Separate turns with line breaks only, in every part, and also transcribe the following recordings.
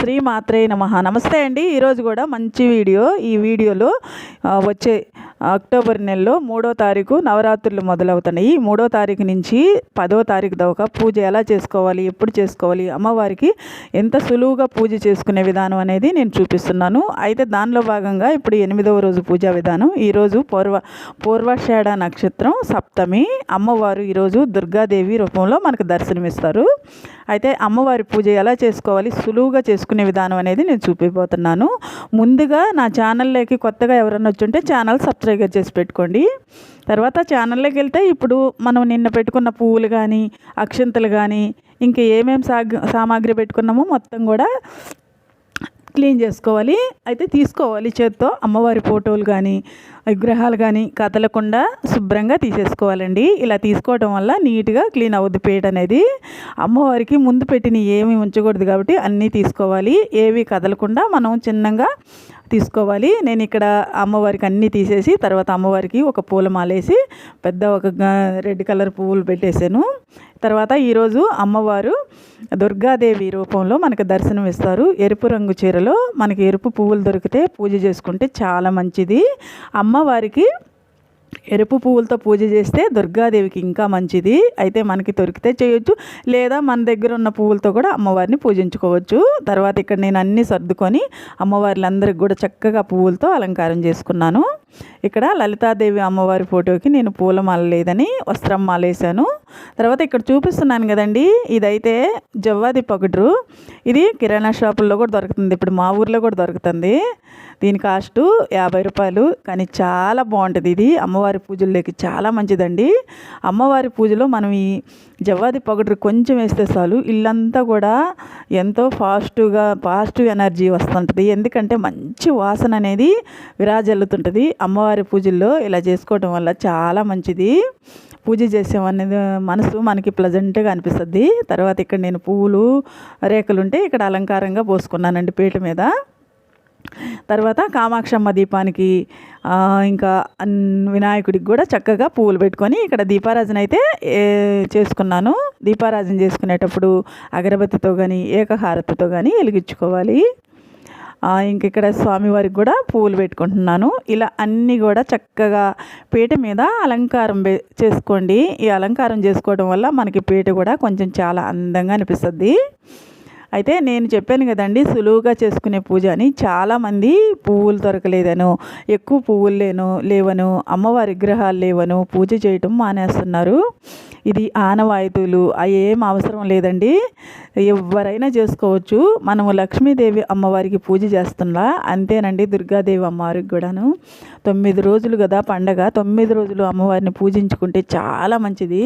శ్రీ మాత్రే నమ. నమస్తే అండి. ఈరోజు కూడా మంచి వీడియో. ఈ వీడియోలో వచ్చే అక్టోబర్ నెలలో మూడో తారీఖు నవరాత్రులు మొదలవుతున్నాయి. మూడో తారీఖు నుంచి పదో తారీఖు దాకా పూజ ఎలా చేసుకోవాలి ఎప్పుడు చేసుకోవాలి అమ్మవారికి ఎంత సులువుగా పూజ చేసుకునే విధానం అనేది నేను చూపిస్తున్నాను. అయితే దానిలో భాగంగా ఇప్పుడు ఎనిమిదవ రోజు పూజా విధానం. ఈరోజు పూర్వ పూర్వాషాఢ నక్షత్రం సప్తమి. అమ్మవారు ఈరోజు దుర్గాదేవి రూపంలో మనకు దర్శనమిస్తారు. అయితే అమ్మవారి పూజ ఎలా చేసుకోవాలి సులువుగా చేసుకునే విధానం అనేది నేను చూపిపోతున్నాను. ముందుగా నా ఛానల్లోకి కొత్తగా ఎవరైనా వచ్చుంటే ఛానల్ సబ్స్క్రైబ్ చేసి పెట్టుకోండి. తర్వాత ఛానల్లోకి వెళ్తే ఇప్పుడు మనం నిన్న పెట్టుకున్న పువ్వులు కానీ అక్షంతలు కానీ ఇంకా ఏమేమి సాగ్ సామాగ్రి పెట్టుకున్నామో మొత్తం కూడా క్లీన్ చేసుకోవాలి. అయితే తీసుకోవాలి చేత్తో. అమ్మవారి ఫోటోలు కానీ విగ్రహాలు కానీ కదలకుండా శుభ్రంగా తీసేసుకోవాలండి. ఇలా తీసుకోవడం వల్ల నీట్గా క్లీన్ అవుద్ది పేట అనేది. అమ్మవారికి ముందు పెట్టిన ఏమి ఉంచకూడదు కాబట్టి అన్నీ తీసుకోవాలి. ఏవి కదలకుండా మనం చిన్నగా తీసుకోవాలి. నేను ఇక్కడ అమ్మవారికి అన్నీ తీసేసి తర్వాత అమ్మవారికి ఒక పూలమాలేసి పెద్ద ఒక రెడ్ కలర్ పువ్వులు పెట్టేశాను. తర్వాత ఈరోజు అమ్మవారు దుర్గాదేవి రూపంలో మనకు దర్శనం ఇస్తారు. ఎరుపు రంగు చీరలో మనకి ఎరుపు పువ్వులు దొరికితే పూజ చేసుకుంటే చాలా మంచిది. అమ్మవారికి ఎరుపు పువ్వులతో పూజ చేస్తే దుర్గాదేవికి ఇంకా మంచిది. అయితే మనకి దొరికితే చేయొచ్చు. లేదా మన దగ్గర ఉన్న పువ్వులతో కూడా అమ్మవారిని పూజించుకోవచ్చు. తర్వాత ఇక్కడ నేను అన్నీ సర్దుకొని అమ్మవార్లందరికి కూడా చక్కగా పువ్వులతో అలంకారం చేసుకున్నాను. ఇక్కడ లలితాదేవి అమ్మవారి ఫోటోకి నేను పూల మాల లేదని వస్త్రం మాలేశాను. తర్వాత ఇక్కడ చూపిస్తున్నాను కదండి. ఇదైతే జవ్వాది పగుడ్రు. ఇది కిరాణా షాపుల్లో కూడా దొరుకుతుంది. ఇప్పుడు మా ఊర్లో కూడా దొరుకుతుంది. దీని కాస్ట్ యాభై రూపాయలు. కానీ చాలా బాగుంటుంది ఇది. అమ్మవారి పూజల్లోకి చాలా మంచిదండి. అమ్మవారి పూజలో మనం ఈ జవ్వాది పగుడ్రు కొంచెం వేస్తే చాలు. ఇల్లంతా కూడా ఎంతో ఫాస్ట్గా పాజిటివ్ ఎనర్జీ వస్తుంటుంది. ఎందుకంటే మంచి వాసన అనేది విరాజల్లుతుంటుంది. అమ్మవారి పూజల్లో ఇలా చేసుకోవడం వల్ల చాలా మంచిది. పూజ చేసామనేది మనసు మనకి ప్లజెంట్గా అనిపిస్తుంది. తర్వాత ఇక్కడ నేను పువ్వులు రేఖలు ఉంటే ఇక్కడ అలంకారంగా పోసుకున్నానండి పీట మీద. తర్వాత కామాక్షమ్మ దీపానికి ఇంకా వినాయకుడికి కూడా చక్కగా పువ్వులు పెట్టుకొని ఇక్కడ దీపారాజన అయితే చేసుకున్నాను. దీపారాజన చేసుకునేటప్పుడు అగరబత్తితో కానీ ఏకహారతితో కానీ వెలిగించుకోవాలి. ఇంక ఇక్కడ స్వామివారికి కూడా పూలు పెట్టుకుంటున్నాను. ఇలా అన్నీ కూడా చక్కగా పీట మీద అలంకారం చేసుకోండి. ఈ అలంకారం చేసుకోవడం వల్ల మనకి పీట కూడా కొంచెం చాలా అందంగా అనిపిస్తుంది. అయితే నేను చెప్పాను కదండి సులువుగా చేసుకునే పూజ అని చాలామంది పువ్వులు దొరకలేదను ఎక్కువ పువ్వులు లేను లేవను అమ్మవారి విగ్రహాలు లేవను పూజ చేయటం మానేస్తున్నారు. ఇది ఆనవాయితీలు అవి ఏం అవసరం లేదండి. ఎవరైనా చేసుకోవచ్చు. మనము లక్ష్మీదేవి అమ్మవారికి పూజ చేస్తున్నా అంతేనండి దుర్గాదేవి అమ్మవారికి కూడాను. తొమ్మిది రోజులు కదా పండగ తొమ్మిది రోజులు అమ్మవారిని పూజించుకుంటే చాలా మంచిది.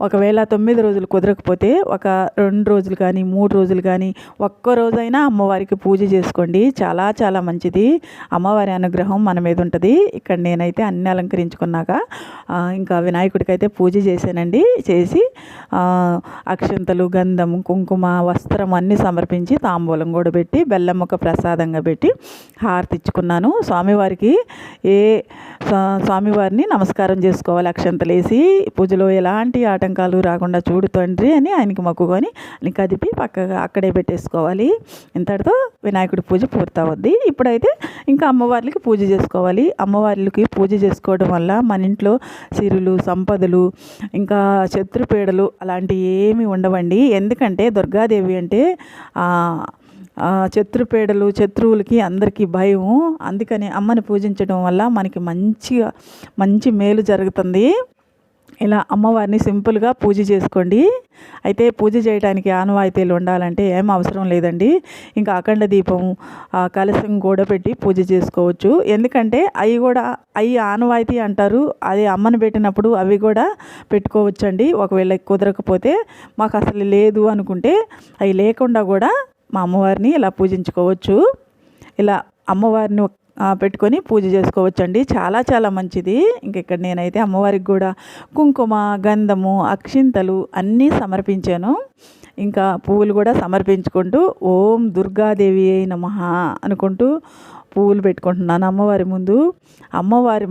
ఒకవేళ తొమ్మిది రోజులు కుదరకపోతే ఒక రెండు రోజులు కానీ మూడు రోజులు కానీ ఒక్క రోజైనా అమ్మవారికి పూజ చేసుకోండి. చాలా చాలా మంచిది. అమ్మవారి అనుగ్రహం మన మీద ఉంటుంది. ఇక్కడ నేనైతే అన్ని అలంకరించుకున్నాక ఇంకా వినాయకుడికి అయితే పూజ చేశానండి. చేసి అక్షంతలు గంధం కుంకుమ వస్త్రం అన్నీ సమర్పించి తాంబూలం కూడా పెట్టి బెల్లం ఒక ప్రసాదంగా పెట్టి హారతి ఇచ్చుకున్నాను. స్వామివారికి ఏ స్వా- స్వామివారిని నమస్కారం చేసుకోవాలి. అక్షంతలు వేసి పూజలో ఎలాంటి ఆటంకాలు రాకుండా చూడు తండ్రి అని ఆయనకి మొక్కుకొని కదిపి పక్కగా అక్కడే పెట్టేసుకోవాలి. ఇంతటితో వినాయకుడి పూజ పూర్తవుద్ది. ఇప్పుడైతే ఇంకా అమ్మవార్లకి పూజ చేసుకోవాలి. అమ్మవార్లకి పూజ చేసుకోవడం వల్ల మన ఇంట్లో సిరులు సంపదలు ఇంకా శత్రుపీడలు అలాంటివి ఏమి ఉండవండి. ఎందుకంటే దుర్గాదేవి అంటే శత్రుపేడలు శత్రుపీడలు శత్రువులకి అందరికీ భయం అందుకని అమ్మని పూజించడం వల్ల మనకి మంచిగా మంచి మేలు జరుగుతుంది. ఇలా అమ్మవారిని సింపుల్గా పూజ చేసుకోండి. అయితే పూజ చేయడానికి ఆనవాయితీలు ఉండాలంటే ఏం అవసరం లేదండి. ఇంకా అఖండ దీపం కలశం కూడా పెట్టి పూజ చేసుకోవచ్చు. ఎందుకంటే అవి కూడా అవి ఆనవాయితీ అంటారు. అది అమ్మని పెట్టినప్పుడు అవి కూడా పెట్టుకోవచ్చండి. ఒకవేళ కుదరకపోతే మాకు అసలు లేదు అనుకుంటే అవి లేకుండా కూడా మా అమ్మవారిని ఇలా పూజించుకోవచ్చు. ఇలా అమ్మవారిని పెట్టుకొని పూజ చేసుకోవచ్చండి. చాలా చాలా మంచిది. ఇంక ఇక్కడ నేనైతే అమ్మవారికి కూడా కుంకుమ గంధము అక్షింతలు అన్నీ సమర్పించాను. ఇంకా పువ్వులు కూడా సమర్పించుకుంటూ ఓం దుర్గాదేవి అయిన మహా అనుకుంటూ పువ్వులు పెట్టుకుంటున్నాను అమ్మవారి ముందు. అమ్మవారి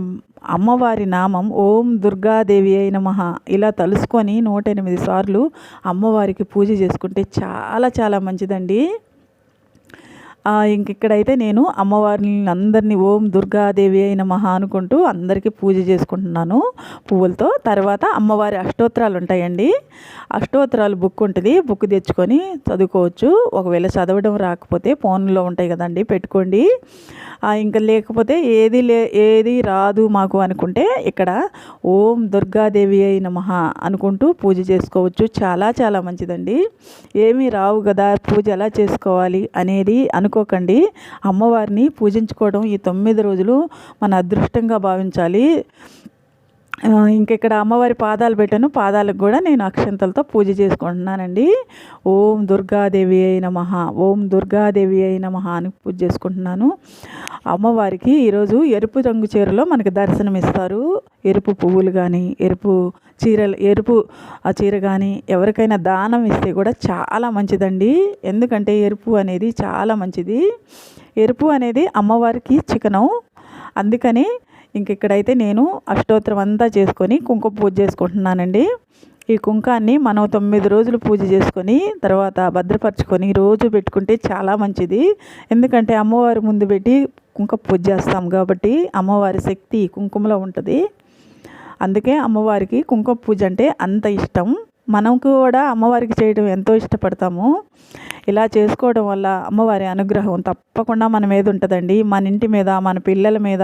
అమ్మవారి నామం ఓం దుర్గాదేవి అయిన మహా ఇలా తలుసుకొని నూట ఎనిమిది సార్లు అమ్మవారికి పూజ చేసుకుంటే చాలా చాలా మంచిదండి. ఇంక ఇక్కడైతే నేను అమ్మవారిని అందరినీ ఓం దుర్గాదేవి అయిన మహా అనుకుంటూ అందరికీ పూజ చేసుకుంటున్నాను పువ్వులతో. తర్వాత అమ్మవారి అష్టోత్తరాలు ఉంటాయండి. అష్టోత్తరాలు బుక్ ఉంటుంది. బుక్ తెచ్చుకొని చదువుకోవచ్చు. ఒకవేళ చదవడం రాకపోతే ఫోన్లో ఉంటాయి కదండి పెట్టుకోండి. ఇంకా లేకపోతే ఏది లే ఏది రాదు మాకు అనుకుంటే ఇక్కడ ఓం దుర్గాదేవి అయిన మహా అనుకుంటూ పూజ చేసుకోవచ్చు. చాలా చాలా మంచిదండి. ఏమీ రావు కదా పూజ ఎలా చేసుకోవాలి అనేది అను అనుకోకండి. అమ్మవారిని పూజించుకోవడం ఈ తొమ్మిది రోజులు మన అదృష్టంగా భావించాలి. ఇంక ఇక్కడ అమ్మవారి పాదాలు పెట్టాను. పాదాలకు కూడా నేను అక్షంతలతో పూజ చేసుకుంటున్నానండి. ఓం దుర్గాదేవి అయిన మహా ఓం దుర్గాదేవి అయిన మహా అని పూజ చేసుకుంటున్నాను. అమ్మవారికి ఈరోజు ఎరుపు రంగు చీరలో మనకి దర్శనం ఇస్తారు. ఎరుపు పువ్వులు కానీ ఎరుపు చీరలు ఎరుపు ఆ చీర కానీ ఎవరికైనా దానం ఇస్తే కూడా చాలా మంచిదండి. ఎందుకంటే ఎరుపు అనేది చాలా మంచిది. ఎరుపు అనేది అమ్మవారికి చికనం. అందుకని ఇంక ఇక్కడైతే నేను అష్టోత్తరం అంతా చేసుకొని కుంకుమ పూజ చేసుకుంటున్నానండి. ఈ కుంకాన్ని మనం తొమ్మిది రోజులు పూజ చేసుకొని తర్వాత భద్రపరచుకొని రోజు పెట్టుకుంటే చాలా మంచిది. ఎందుకంటే అమ్మవారి ముందు పెట్టి కుంకుమ పూజ చేస్తాం కాబట్టి అమ్మవారి శక్తి కుంకుమలో ఉంటుంది. అందుకే అమ్మవారికి కుంకుమ పూజ అంటే అంత ఇష్టం. మనం కూడా అమ్మవారికి చేయడం ఎంతో ఇష్టపడతాము. ఇలా చేసుకోవడం వల్ల అమ్మవారి అనుగ్రహం తప్పకుండా మన మీద ఉంటుందండి. మన ఇంటి మీద మన పిల్లల మీద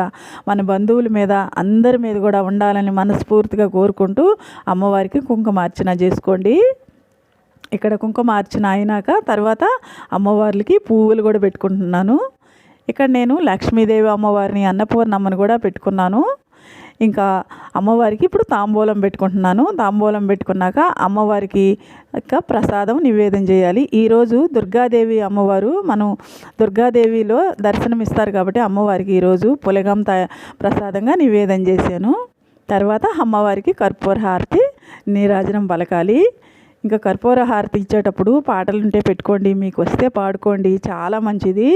మన బంధువుల మీద అందరి మీద కూడా ఉండాలని మనస్ఫూర్తిగా కోరుకుంటూ అమ్మవారికి కుంకుమార్చన చేసుకోండి. ఇక్కడ కుంకుమార్చన అయినాక తర్వాత అమ్మవార్లకి పువ్వులు కూడా పెట్టుకుంటున్నాను. ఇక్కడ నేను లక్ష్మీదేవి అమ్మవారిని అన్నపూర్ణమ్మని కూడా పెట్టుకున్నాను. ఇంకా అమ్మవారికి ఇప్పుడు తాంబూలం పెట్టుకుంటున్నాను. తాంబూలం పెట్టుకున్నాక అమ్మవారికి ఇంకా ప్రసాదం నివేదన చేయాలి. ఈరోజు దుర్గాదేవి అమ్మవారు మనం దుర్గాదేవిలో దర్శనం ఇస్తారు కాబట్టి అమ్మవారికి ఈరోజు పులగం త ప్రసాదంగా నివేదన చేశాను. తర్వాత అమ్మవారికి కర్పూర హారతి నీరాజనం పలకాలి. ఇంకా కర్పూర హారతి ఇచ్చేటప్పుడు పాటలు ఉంటే పెట్టుకోండి మీకు వస్తే పాడుకోండి చాలా మంచిది.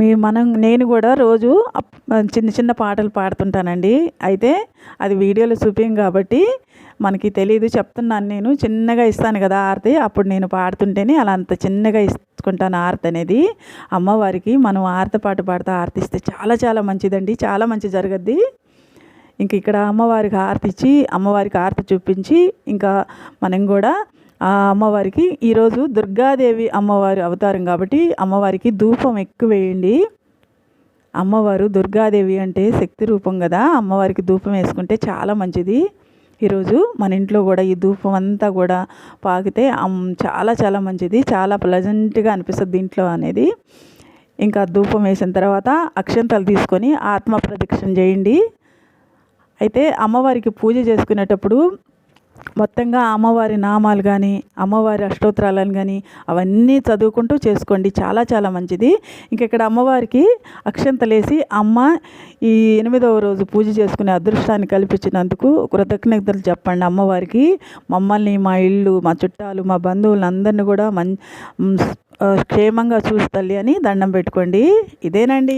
మీ మనం నేను కూడా రోజు అప్- చిన్న చిన్న పాటలు పాడుతుంటానండి. అయితే అది వీడియోలో చూపించం కాబట్టి మనకి తెలియదు చెప్తున్నాను నేను. చిన్నగా ఇస్తాను కదా ఆరతి అప్పుడు నేను పాడుతుంటేనే అలా అంత చిన్నగా ఇచ్చుకుంటాను ఆరతి అనేది. అమ్మవారికి మనం ఆరతి పాట పాడుతూ ఆరతిస్తే చాలా చాలా మంచిదండి. చాలా మంచి జరగద్ది. ఇంక ఇక్కడ అమ్మవారికి ఆర్తిచ్చి ఇచ్చి అమ్మవారికి ఆర్తి చూపించి ఇంకా మనం కూడా ఆ అమ్మవారికి ఈరోజు దుర్గాదేవి అమ్మవారి అవతారం కాబట్టి అమ్మవారికి ధూపం ఎక్కువ వేయండి. అమ్మవారు దుర్గాదేవి అంటే శక్తి రూపం కదా అమ్మవారికి ధూపం వేసుకుంటే చాలా మంచిది. ఈరోజు మన ఇంట్లో కూడా ఈ ధూపం అంతా కూడా పాకితే చాలా చాలా మంచిది. చాలా ప్లజెంట్గా అనిపిస్తుంది దీంట్లో అనేది. ఇంకా ధూపం వేసిన తర్వాత అక్షంతలు తీసుకొని ఆత్మ ప్రదక్షిణ చేయండి. అయితే అమ్మవారికి పూజ చేసుకునేటప్పుడు మొత్తంగా అమ్మవారి నామాలు కానీ అమ్మవారి అష్టోత్తరాలను కానీ అవన్నీ చదువుకుంటూ చేసుకోండి. చాలా చాలా మంచిది. ఇంక ఇక్కడ అమ్మవారికి అక్షంతలేసి అమ్మ ఈ ఎనిమిదవ రోజు పూజ చేసుకునే అదృష్టాన్ని కల్పించినందుకు కృతజ్ఞతలు చెప్పండి అమ్మవారికి. మమ్మల్ని మా ఇల్లు మా చుట్టాలు మా బంధువులు అందరినీ కూడా మం క్షేమంగా చూసి తల్లి అని దండం పెట్టుకోండి. ఇదేనండి.